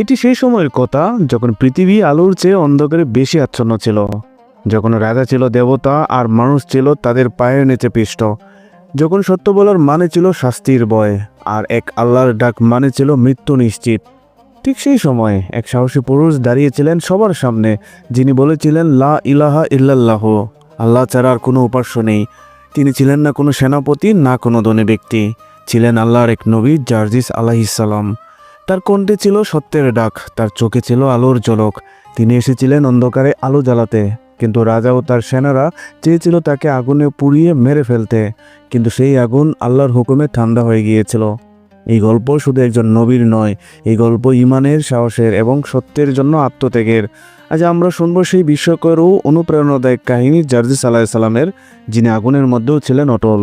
এটি সেই সময়ের কথা যখন পৃথিবী আলোর চেয়ে অন্ধকারে বেশি আচ্ছন্ন ছিল। যখন রাজা ছিল দেবতা আর মানুষ ছিল তাদের পায়ের নিচে পিষ্ট। যখন সত্য বলার মানে ছিল শাস্তির ভয় আর এক আল্লাহর ডাক মানে ছিল মৃত্যু নিশ্চিত। ঠিক সেই সময় এক সাহসী পুরুষ দাঁড়িয়েছিলেন সবার সামনে, যিনি বলেছিলেন, লা ইলাহা ইল্লাল্লাহ, আল্লাহ ছাড়া আর কোনো উপাস্য নেই। তিনি ছিলেন না কোনো সেনাপতি, না কোনো ধনী ব্যক্তি। ছিলেন আল্লাহর এক নবী, জার্জিস আলাহিসাল্লাম তার কণ্ঠে ছিল সত্যের ডাক, তার চোখে ছিল আলোর ঝলক। তিনি এসেছিলেন অন্ধকারে আলো জ্বালাতে, কিন্তু রাজা ও তার সেনারা চেয়েছিল তাকে আগুনে পুড়িয়ে মেরে ফেলতে, কিন্তু সেই আগুন আল্লাহর হুকুমে ঠান্ডা হয়ে গিয়েছিল। এই গল্প শুধু একজন নবীর নয়, এই গল্প ইমানের, সাহসের এবং সত্যের জন্য আত্মত্যাগের। আজ আমরা শুনব সেই বিস্ময়কর ও অনুপ্রেরণাদায়ক কাহিনী জার্জিস আলাহিসাল্লামের যিনি আগুনের মধ্যেও ছিলেন অটল।